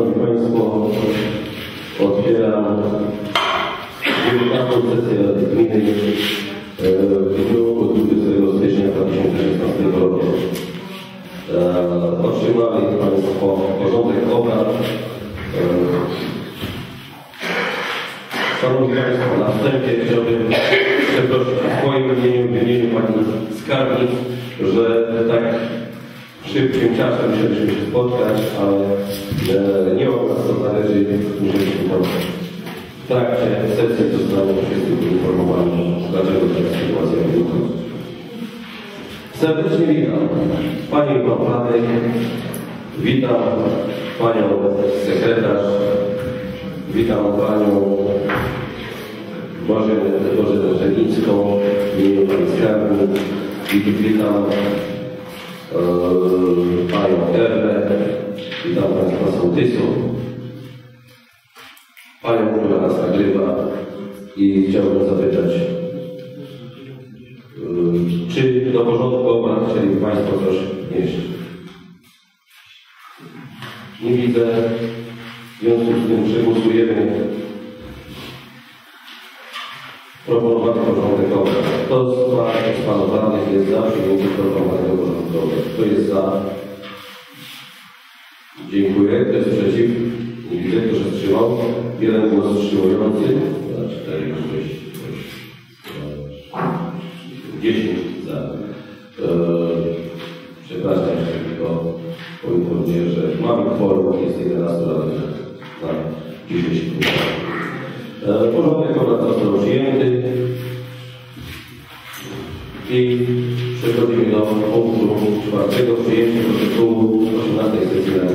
Szanowni Państwo, otwieram 19 sesję Rady Gminy musieliśmy się spotkać, ale e, nie od nas to zależy, musieliśmy tam w trakcie sesji zostało wszyscy poinformowani, dlaczego taka sytuacja wygląda. Serdecznie witam. Panią Radnych, witam Panią Sekretarz, witam Panią Bożenę, Żelińską, imieniu Pani Skarbnik, witam panią Ernę, witam Państwa sołtysu, panią, która nas nagrywa i chciałbym zapytać, eee, czy do porządku obrad chcieliby Państwo coś wnieść? Nie widzę, w związku z tym przegłosujemy proponowany porządek. Kto z Pań Panów Radnych jest za przyjęciem proponowanego porządku obrad? Kto jest za? Dziękuję. Kto jest przeciw? Nie widzę. Kto się wstrzymał? Jeden głos wstrzymujący. Dwa, cztery, sześć, osiem, dziesięć za. Eee, przepraszam, jeszcze tylko poinformuję, że mamy kworum, jest 11 radnych na dzisiejszy E, Porządek obrad został przyjęty i przechodzimy do punktu czwartego, przyjęcie protokołu 18 sesji Rady.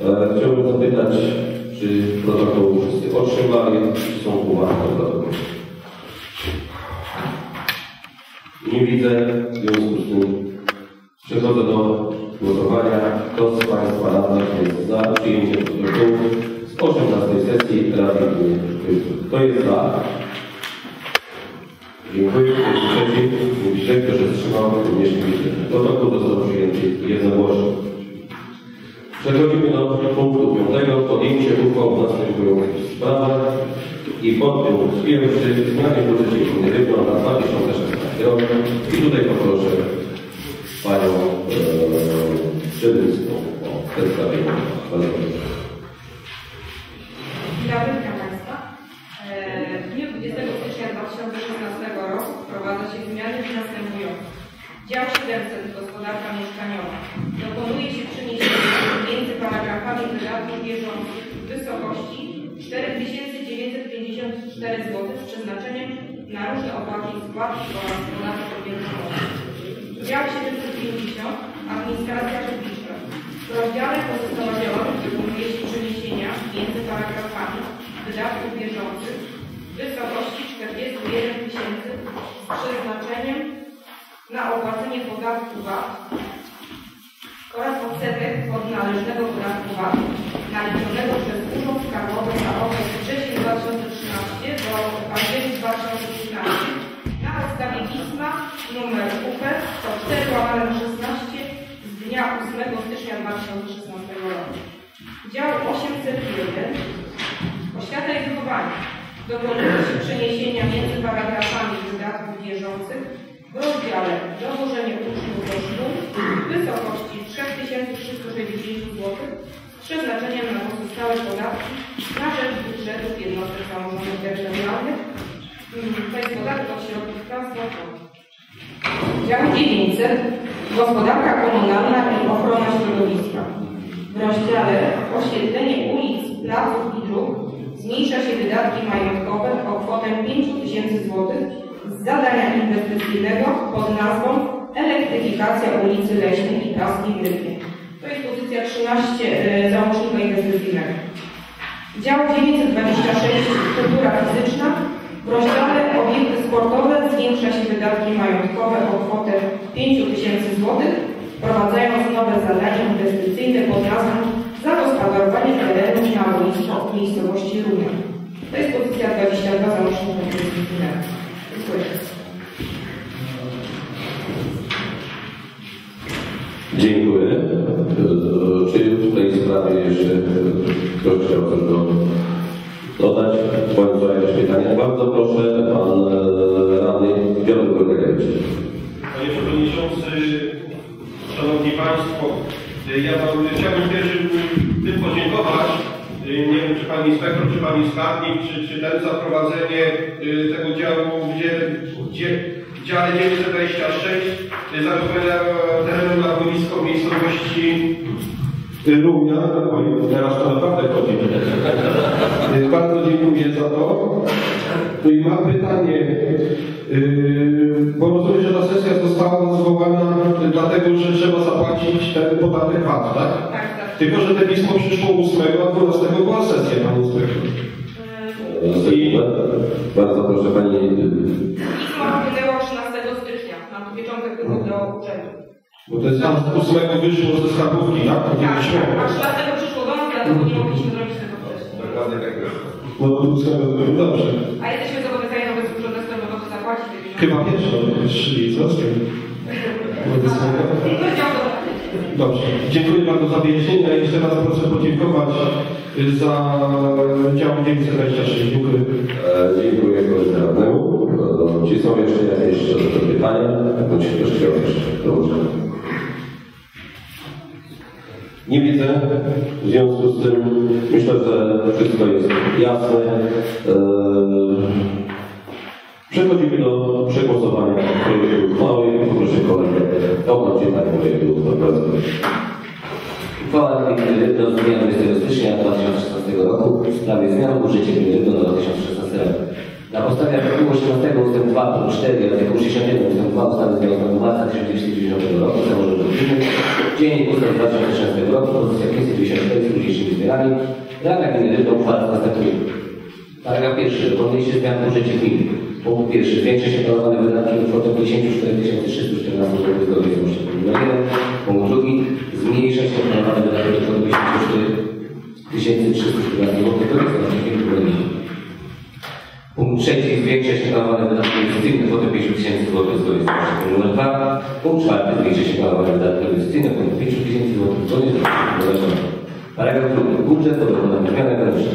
E, Chciałbym zapytać, czy protokół wszyscy otrzymali, czy są uwagi do protokołu? Nie widzę, w związku z tym przechodzę do głosowania. Kto z Państwa radnych jest za przyjęciem protokołu 18 sesji Rady Gminy? Kto jest za? Dziękuję. Kto jest przeciw? Nie widzę. Kto się wstrzymał? Również nie widzę. Protokół został przyjęty jednogłośnie. Przechodzimy do punktu piątego. Podjęcie uchwał w następujących sprawach. I podpunkt pierwszy. Zmiany budżecie gminy Rybno na 2016 rok. I tutaj poproszę Panią e, Przedyską o przedstawienie. Bardzo proszę. Dzień dobry, witam Państwa. E, W dniu 20 stycznia 2016 roku wprowadza się zmiany następujące. Dział 700 Gospodarka Mieszkaniowa. Dokonuje się przeniesienie między paragrafami wydatków bieżących w wysokości 4954 zł z przeznaczeniem na różne opłaty i składki oraz podatek powierzchowny. Dział 750 Administracja Publiczna. W rozdziale działalność dokonuje się przeniesienia między paragrafami wydatków bieżących w wysokości 41 tysięcy z przeznaczeniem na opłacenie podatku VAT oraz odsetek od należnego podatku VAT naliczonego przez Urząd Skarbowy za okres podstawie pisma numer UP 104 łamane na 16 z dnia 8 stycznia 2016 roku. Dział 801 Oświata i wychowanie. Dokonuje się przeniesienia między paragrafami wydatków bieżących w rozdziale dowożenie uczniów do szkół w wysokości 3360 zł z przeznaczeniem na pozostałe podatki na rzecz budżetów jednostek samorządu terytorialnych, od środków transportowych. Dział 900 Gospodarka komunalna i ochrona środowiska. W rozdziale Oświetlenie ulic, placów i dróg zmniejsza się wydatki majątkowe o kwotę 5 tysięcy złotych z zadania inwestycyjnego pod nazwą Elektryfikacja ulicy Leśnej i Praskiej w Rybnie. To jest pozycja 13 e, załącznika inwestycyjnego. Dział 926 Kultura fizyczna. W rozdziale Obiekty sportowe zwiększa się wydatki majątkowe o kwotę 5 tysięcy złotych, wprowadzając nowe zadania inwestycyjne pod nazwą Zagospodarowanie terenów na boisko w miejscowości Runia. To jest pozycja 22 załącznika inwestycyjnego. Dziękuję. Dziękuję. Czy tutaj z sprawie jeszcze ktoś chciał coś do, dodać, bądź co jakieś pytania. Bardzo proszę, pan e, radny Piotr Gorgajewicz. Panie Przewodniczący, Szanowni Państwo, ja wam chciałbym pierwszy tym podziękować. Nie wiem, czy Pan Inspektor, czy Pan Skarbnik, czy, czy ten za prowadzenie tego działu, gdzie, gdzie w dziale 926 zagospodarowania terenu na boisko miejscowości Rumia. Oj, teraz to naprawdę chodzi. Y, Bardzo dziękuję za to. No i mam pytanie, yy, bo rozumiem, że ta sesja została zwołana dlatego, że trzeba zapłacić ten podatek VAT, tak? Tak, tak. Tylko, że te pismo przyszło 8, a 12 była sesja, Pani Inspektor. E, Bardzo proszę pani. e, Pismo wpłynęło 13 stycznia, na pieczątek do urzędu. Bo to jest tam z 8 wyszło ze skarbówki, tak? To nie Tak, wyszło. a 13 przyszło nas, dlatego nie mogliśmy zrobić tego wcześniej. Dokładnie tak jest. No to 8 to dobrze. A jesteśmy zobowiązani wobec urzędu skarbowego zapłacić te pieniądze. Chyba pierwszy, czyli z to Dobrze. Dziękuję bardzo za wyjaśnienia. Jeszcze raz proszę podziękować y, za dział 926. Dziękuję. E, Dziękuję koledze radnemu. Czy są jeszcze jakieś pytania? Bądź ktoś chciał jeszcze dołożyć? Nie widzę. W związku z tym myślę, że wszystko jest jasne. E, Przechodzimy do przegłosowania projektu uchwały. Poproszę kolegę o odczytanie projektu uchwały. Bardzo. Uchwała Rady z dnia 20 stycznia 2016 roku w sprawie zmian w użyciu gminy na 2016 rok. Na podstawie artykułu 18 ust. 2 punkt 4 i artykułu 61 ust. 2 ustawy z dnia 8 marca 1990 roku samorządu gminy dzień 8 2016 roku pozycja 594 z późniejszymi zmianami Rada Gminy Rybno uchwala co następuje. Paragraf pierwszy. Dokonuje się zmian w użyciu gminy. Punkt pierwszy. Zwiększa się planowane wydatki o kwotę 54 314 zł zgodnie z umożliwieniem numer 1. Punkt drugi. Zmniejsza się planowane wydatki o kwotę 54 314 zł zgodnie z numer 1. Punkt trzeci. Zwiększa się planowane wydatki inwestycyjne kwotę 50 tysięcy zł zgodnie z umożliwieniem numer 2. Punkt czwarty. Zwiększa się planowane wydatki inwestycyjne kwotę 5 tysięcy zł zgodnie z umożliwieniem numer 2. Paragraf drugi. Budżet to wykonane zmiany wewnętrzne.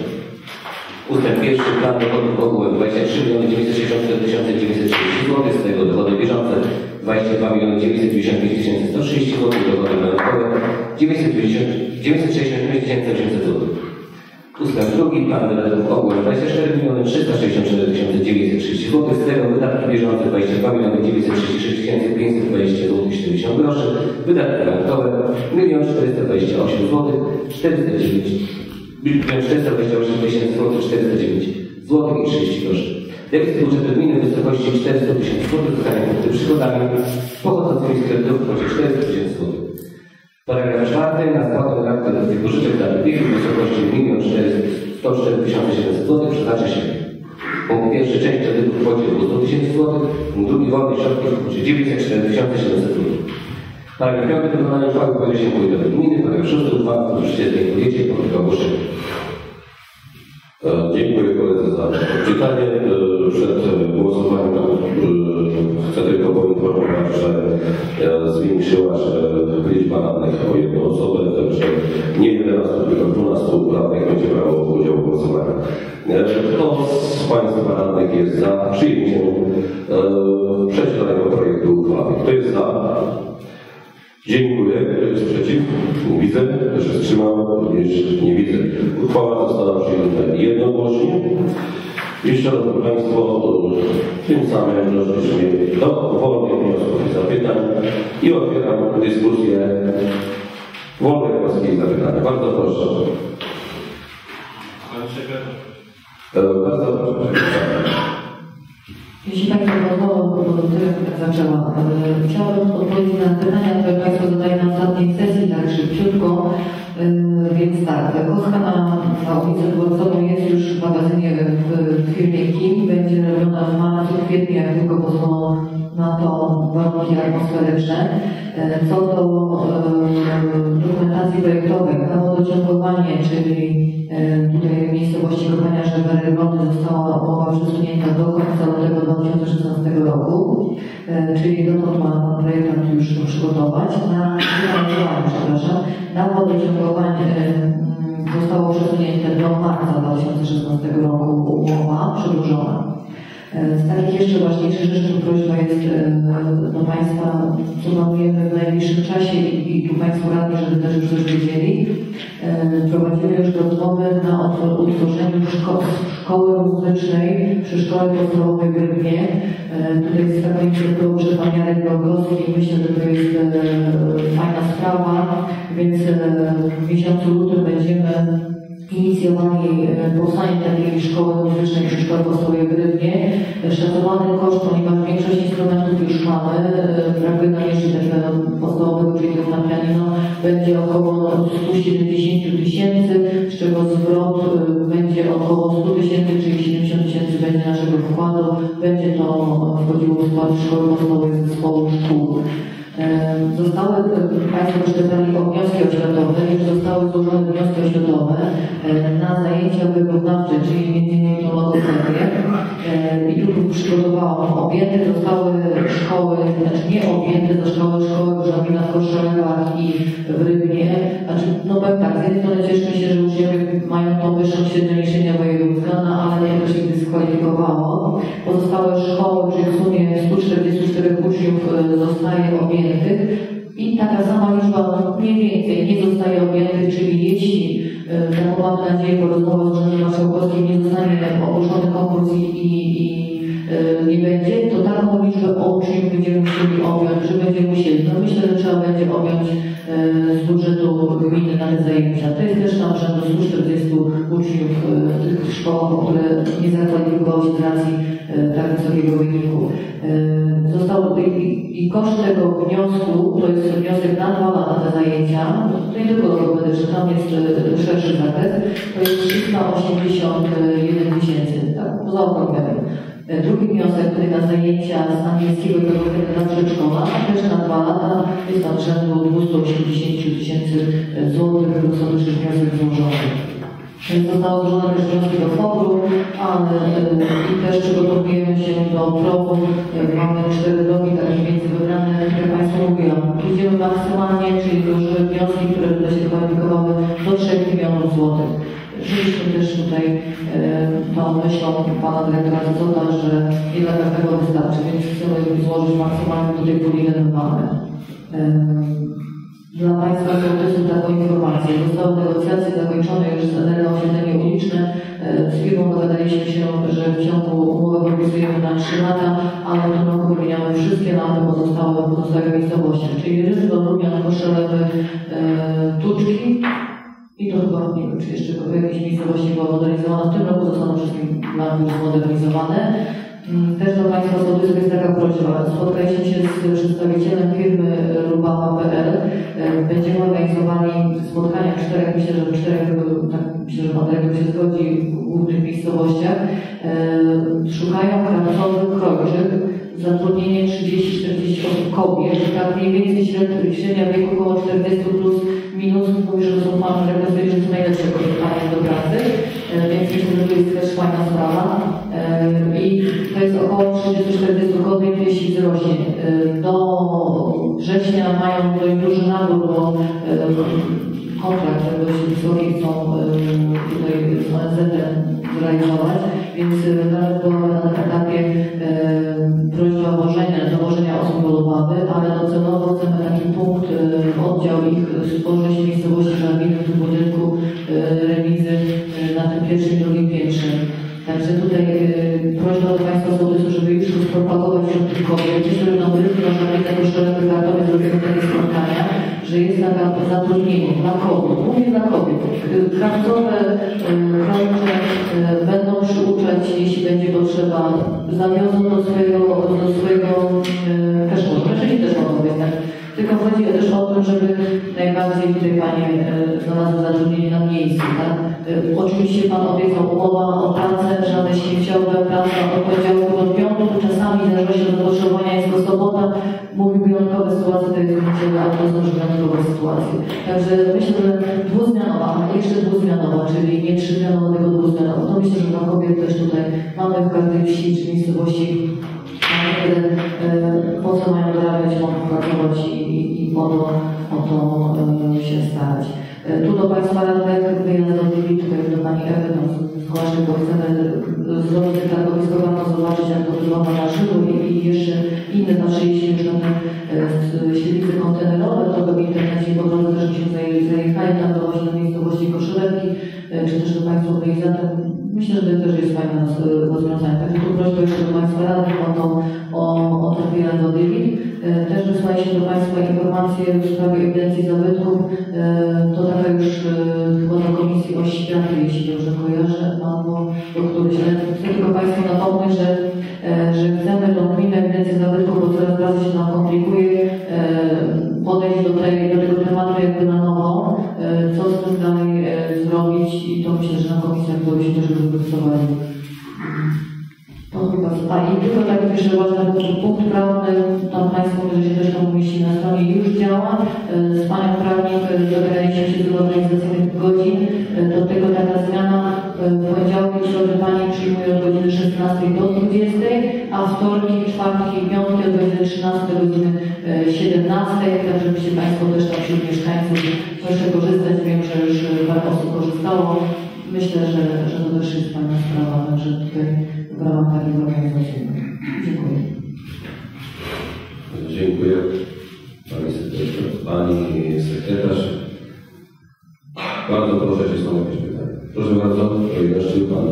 Ustęp pierwszy, plan dochodów ogółem 23 964 930 zł, z tego dochody bieżące 22 995 130 zł, dochody majątkowe 990 965 800 zł. Ustęp drugi, plan wydatków ogółem 24 364 930 zł, z tego wydatki bieżące 22 936 520 zł 70 groszy, wydatki majątkowe 1 428 zł 409 428 tysięcy złotych 409 zł i 30 groszy. Deficyt budżetu gminy w wysokości 400 tysięcy złotych zostanie pokryty przychodami pochodzącymi z kredytów w kwocie 400 tysięcy złotych. Paragraf czwarty. Na spłatę dodatku do tych pożyczek dla PIT w wysokości 1 104 700 zł przeznacza się punkt pierwszy część kredytu w kwocie 200 tysięcy złotych, punkt drugi wolny środki w kwocie 904 700 zł. Paragraf 5. Wykonanie uchwały powie się wójtowi gminy. Paragraf 6. Uchwała w życie tej podjęcie po ogłoszeniu. E, Dziękuję koledze za czytanie. E, Przed głosowaniem tylko poinformować, że e, zwiększyła się liczba radnych o jedną osobę, także nie 11, tylko 12 radnych będzie brało udział w głosowaniu. E, Kto z Państwa radnych jest za przyjęciem e, przeczytanego projektu uchwały? Kto jest za? Dziękuję. Kto jest przeciw? Nie widzę. Kto się wstrzymał? Również nie widzę. Uchwała została przyjęta jednogłośnie. I Szanowni Państwo, tym samym doszliśmy do wolnych wniosków i zapytań i otwieram dyskusję wolnych wniosków i zapytań. Bardzo proszę. Pani sekretarz. E, Bardzo proszę. Jeśli Państwo pozwolą, bo tyle zaczęła. E, Chciałabym odpowiedzieć na pytania, które Państwo zadają na ostatniej sesji, tak szybciutko. E, Więc tak, kostka na, na ulicę Dworcową jest już w magazynie w, firmie KIM. Będzie robiona w marcu, kwietniu, jak tylko pozwolą na to warunki atmosferyczne. Co do e, dokumentacji projektowej, wodociągowanie, czyli e, tutaj w miejscowości Kopania Żebery Wody została umowa przesunięta do końca lutego 2016 roku. e, czyli dotąd ma projektant już przygotować. Na przepraszam, na wodociągowanie e, zostało przesunięte do marca 2016 roku umowa przedłużona. E, Z takich jeszcze ważniejszych rzeczy prośba jest e, do Państwa, co planujemy w najbliższym czasie i, tu Państwo radni, żeby też już coś wiedzieli. E, Prowadzimy już rozmowy na utworzeniu szko- szkoły muzycznej przy Szkole Podstawowej w Rybnie. E, Tutaj z taką inicjatywą przed Pan Jarek Rogowski. Myślę, że to jest e, fajna sprawa, więc e, w miesiącu lutym będziemy inicjowali e, powstanie takiej szkoły muzycznej przy Szkole Podstawowej w Rybnie. E, Szacowany koszt, ponieważ większość instrumentów już mamy, e, brakuje nam jeszcze takiego podstawowego, czyli tego na pianino, będzie około 170 tysięcy, z czego zwrot e, będzie około 100 tysięcy, czyli 70 tysięcy będzie naszego wkładu. Będzie to wchodziło w skład Szkoły Podstawowej Zespołu Szkół. Zostały, e, Państwo też pytali o wnioski oświatowe, już zostały złożone wnioski oświatowe na zajęcia wykonawcze, czyli m.in. to logopedię. E, I tu przygotowałam objęte zostały szkoły, znaczy nie objęte zostały szkoły Żabina w Koszalewach i w Rybnie. Znaczy, no powiem tak, z jednej strony cieszymy się, że uczniowie mają tą wyższą średnią niż średnia wojewódzka, no ale nie to się dyskwalifikowało. Pozostałe szkoły, czyli w sumie 144 uczniów e, zostaje objętych i taka sama liczba mniej więcej nie zostaje taką mamy nadzieję po rozmowach z Urzędem Marszałkowskim nie zostanie ogłoszony konkurs i, i, i e, nie będzie, to taką liczbę uczniów będziemy musieli objąć, że będziemy musieli. No myślę, że trzeba będzie objąć e, z budżetu gminy na te zajęcia. To jest też tam rzędu 140 uczniów e, tych szkoł, które nie zakwalifikowały się z racji tak wysokiego wyniku. Zostało i, i koszt tego wniosku, to jest wniosek na dwa lata te zajęcia, to nie tylko logopedyczny, tam jest e, szerszy zakres, to jest 381 tysięcy, tak, poza okrągleniem. E, Drugi wniosek tutaj na zajęcia z angielskiego logopedy na przedszkola, a też na dwa lata jest tam rzędu 280 tysięcy e, złotych, są też wniosek złożony. Zostało złożone też wnioski do FOBR-u, ale e, i też przygotowujemy się do progu. E, Mamy cztery drogi, tak mniej więcej wybrane, jak Państwu mówiłam. Idziemy maksymalnie, czyli złożyły wnioski, które tutaj się kwalifikowały do 3 milionów złotych. Żyliśmy też tutaj e, tą myślą Pana Dyrektora Zota, że nie dla każdego wystarczy, więc chcemy złożyć maksymalnie do tej puli, ile my mamy. Dla Państwa sołtysów taką informację. Zostały negocjacje zakończone już z energooświetlenie uliczne. E, Z firmą dogadaliśmy się, że w ciągu umowy podpisujemy na 3 lata, ale w tym roku wymieniamy wszystkie lampy pozostałe w pozostałych miejscowościach. Czyli Ryzyko, Lubian, Koszelewy, e, Tuczki i to chyba, nie wiem, czy jeszcze w jakiejś miejscowości była modernizowana. W tym roku zostaną wszystkie już zmodernizowane. Mm, Też do Państwa sołtysów jest taka prośba. Spotkaliśmy się z przedstawicielem firmy Rubama.pl. E, Będziemy organizowali spotkania w czterech, myślę, że w czterech, tak, myślę, że Pan Dyrektor się zgodzi, w głównych miejscowościach. E, Szukają pracownych kroczyk, zatrudnienie 30-40 osób kobiet, tak mniej więcej średnia, wieku około 40 plus minus, mówi, że to są Pan stwierdzi, że to najlepsze kobiety do pracy, E, więc myślę, że to jest też fajna sprawa. I to jest około 30-40 kobiet, jeśli wzrośnie. Do września mają dość duży nabór, bo kontrakt dość wysoki chcą tutaj z ONZ-em zrealizować, więc nawet była na etapie prośba włożenia, dołożenia osób ławy, ale docelowo chcemy taki punkt, oddział ich stworzyć w miejscowości Żabiny, w budynku remizy na tym pierwszym i drugim piętrze. Także tutaj e, prośba do Państwa sołtysów, żeby już to spropagować wśród tych kobiet. Rynku na żadnej tego szkolnego kartonie zrobimy takie spotkania, że jest taka zatrudnienie dla kobiet, mówię dla kobiet. Krawcowe, e, krącze e, będą przyuczać, jeśli będzie potrzeba, zawiozą do swojego, do swojego może, czyli też mogą być. Tylko chodzi też o to, żeby najbardziej tutaj Panie e, znalazły zatrudnienie na miejscu, tak? Oczywiście Pan obiecał umowa o pracę, żadne śmieciowe, praca od poniedziałku do piątku, czasami w zależności od zapotrzebowania jest to sobota, mówi wyjątkowe sytuacje, to jest niedziela, a to są już wyjątkowe sytuacje. Także myślę, że dwuzmianowa, jeszcze dwuzmianowa, czyli nie trzydmianowa, tylko dwuzmianowa. To myślę, że dla kobiet też tutaj mamy w każdej wsi czy miejscowości które e, po co mają dorabiać, mogą pracować i, i, i po to o to e, się starać. E, Tu do Państwa radnych wyjazd do Libii, tutaj do Pani Ewy, no, zgłaszam, bo chcemy e, zrobić te targowisko, warto zobaczyć jak to wygląda na żywo i, jeszcze inne, znaczy jeśli już e, świetlice kontenerowe, to w internecie po drodze też byśmy zaje- zajechali tam do właśnie miejscowości Koszylewki, e, czy też do Państwa zatem myślę, że to też jest fajne roz- rozwiązanie. Także tu prośba jeszcze do Państwa radnych o, to, o, o ten wyjazd do Libii. E, Też wysłaliśmy do Państwa informacje w sprawie ewidencji zabytków. E, To taka już e, chyba do Komisji Oświaty, jeśli dobrze kojarzę, albo do którejś, chcę tylko Państwu napomnieć, że, że chcemy tą gminę ewidencję zabytków, bo coraz bardziej się nam komplikuje, podejść do, tej, do tego tematu jakby na nowo, co z tym dalej zrobić i to myślę, że na komisjach to się też wypracowali. A i tylko tak jeszcze ważny punkt, punkt prawny, tam Państwo że się też to umieści na stronie, już działa. E, Z Panią Prawnik e, dogadaliśmy się z organizacyjnych godzin, E, do tego taka zmiana e, w poniedziałki i środy Pani przyjmują od godziny 16 do 20, a wtorki, czwartki i piątki od godziny 13 do godziny e, 17, tak żebyście Państwo też tam wśród mieszkańców proszę korzystać. Wiem, że już e, parę osób korzystało. Myślę, że, że to też jest fajna sprawa, także tutaj w ramach organizacji. Dziękuję. Dziękuję. Pani sekretarz. Pani sekretarz. Bardzo proszę, czy są jakieś pytania. Proszę bardzo, ile Pan.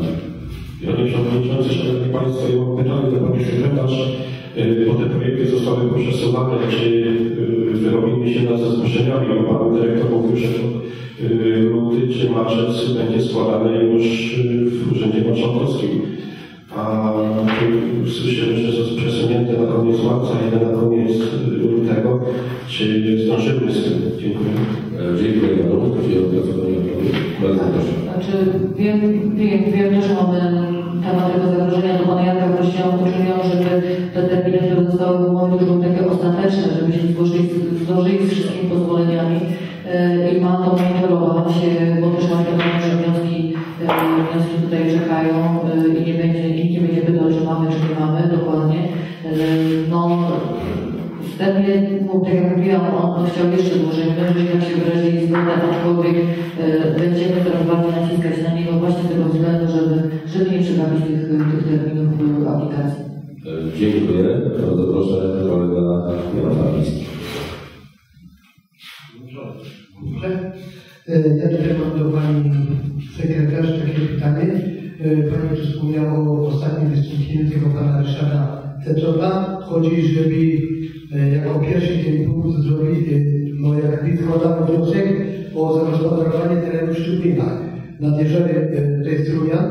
Panie Przewodniczący, Szanowni Państwo, ja mam pytanie do Pani Sekretarz. Y, Bo te projekty zostały poprzesuwane, czy y, wyrobimy się nad zgłoszeniami, bo Pan Dyrektor mówił, że y, luty czy marzec będzie składane już w Urzędzie Marszałkowskim. A tu słyszymy, że jest przesunięte na koniec marca, ile na koniec y, lutego. Czy zdążymy z tym? Dziękuję. E, Dziękuję Panu. O opracowanie odpowiedzi. Bardzo proszę. Znaczy, wiem, wiem, wiem też mamy temat tego zagrożenia, do Pana Janka prosiłam, uczyniłam, żeby te terminy, które zostały w umowie, już były takie ostateczne, żebyśmy zdążyli, zdążyli z wszystkimi pozwoleniami e, i ma to monitorować, e, bo też mamy wiadomo, że wnioski, e, wnioski tutaj czekają e, i nie będzie Wtedy, no, tak jak mówiłam, on, chciał jeszcze dłużej, my żeśmy tak się wyrazili zgodę, aczkolwiek e, będziemy coraz bardziej naciskać na niego właśnie z tego względu, żeby, żeby nie przegapić tych, tych terminów w aplikacji. E, Dziękuję. Bardzo proszę, kolega Jan Fabiński. E, Ja tutaj mam do Pani Sekretarz takie pytanie. E, Pani tu wspomniała o ostatnim wystąpieniu tego Pana Ryszarda Cecoka. Chodzi, żeby e, jako pierwszy ten punkt zrobić, e, no jak składamy wniosek o zagospodarowanie terenu Szczupina nad jeziorem, e, to jest Rujan,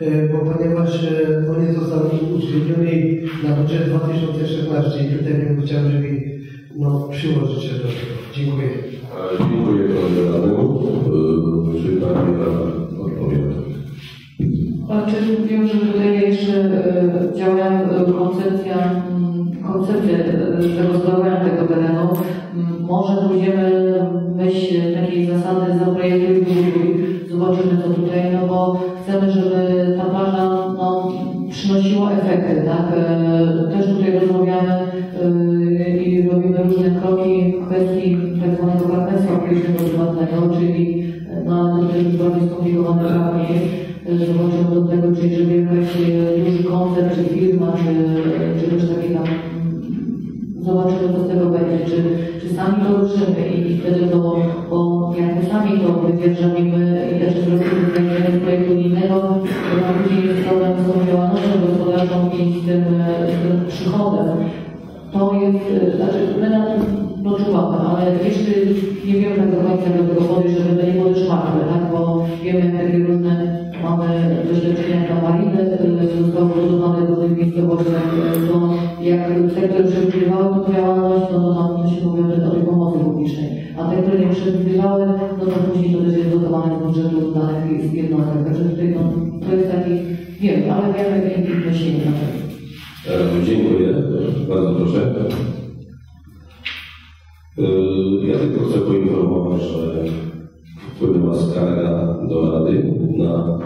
e, bo ponieważ e, on nie został uwzględniony na budżet 2016 i tutaj bym chciał, żeby no, przyłożyć się do tego. Dziękuję. E, Dziękuję koledze radnemu. E, Czy Pani Rada odpowie na to? Znaczy, wiem, że tutaj jeszcze e, działa e, koncepcja, koncepcja e, zagospodarowania tego terenu. Mm, Może pójdziemy myśl takiej zasady zaprojektuj, zobaczymy co tutaj, no bo chcemy, żeby ta plaża no, przynosiła efekty, tak? E, Też tutaj rozmawiamy e, i robimy różne kroki w kwestii tak zwanego partnerstwa publiczno-prywatnego, czyli e, no, to jest bardziej skomplikowane prawnie. Zobaczymy do tego, czy jeżeli jakaś e, duży koncert, czy firma, czy, czy też takie tam zobaczymy, co z tego będzie, czy, czy sami to ruszymy i wtedy to, bo jak my sami to wydzierżawimy i też zrobimy zajęcie z projektu innego, to nam później jest problem z tą działalnością gospodarczą i z tym, e, tym przychodem. To jest, e, znaczy my na tym no, czuwamy, ale jeszcze nie wiemy tak do końca jak do tego podejść, żeby to nie było martwe, tak? bo wiemy jak takie różne mamy doświadczenia tam mariny, które zostały budowane w różnych miejscowościach, e, to jak sektor przewidywały tą działalność, no to tam się mówi o tej pomocy publicznej, a te, które nie przewidywały, no to później to też jest dotowane z budżetu danych z jednostek, także tutaj no, to jest taki, nie wiem, ale wiemy i i myślimy na to. E, Dziękuję. Bardzo proszę. E, Ja tylko chcę poinformować, że wpłynęła skarga do Rady na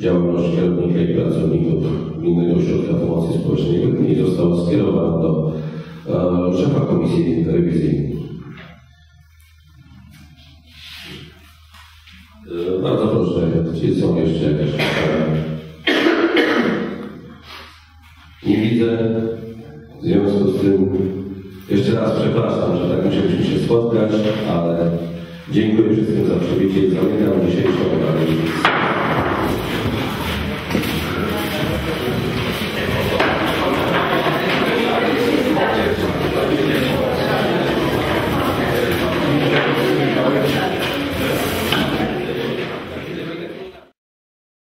działalność kierownika i pracowników Gminnego Ośrodka Pomocy Społecznej w gminie zostało skierowane do e, szefa Komisji Rewizyjnej. E, Bardzo proszę, czy są jeszcze jakieś pytania? Nie widzę. W związku z tym jeszcze raz przepraszam, że tak musieliśmy się spotkać, ale dziękuję wszystkim za przybycie i zamykam dzisiejszą obradę.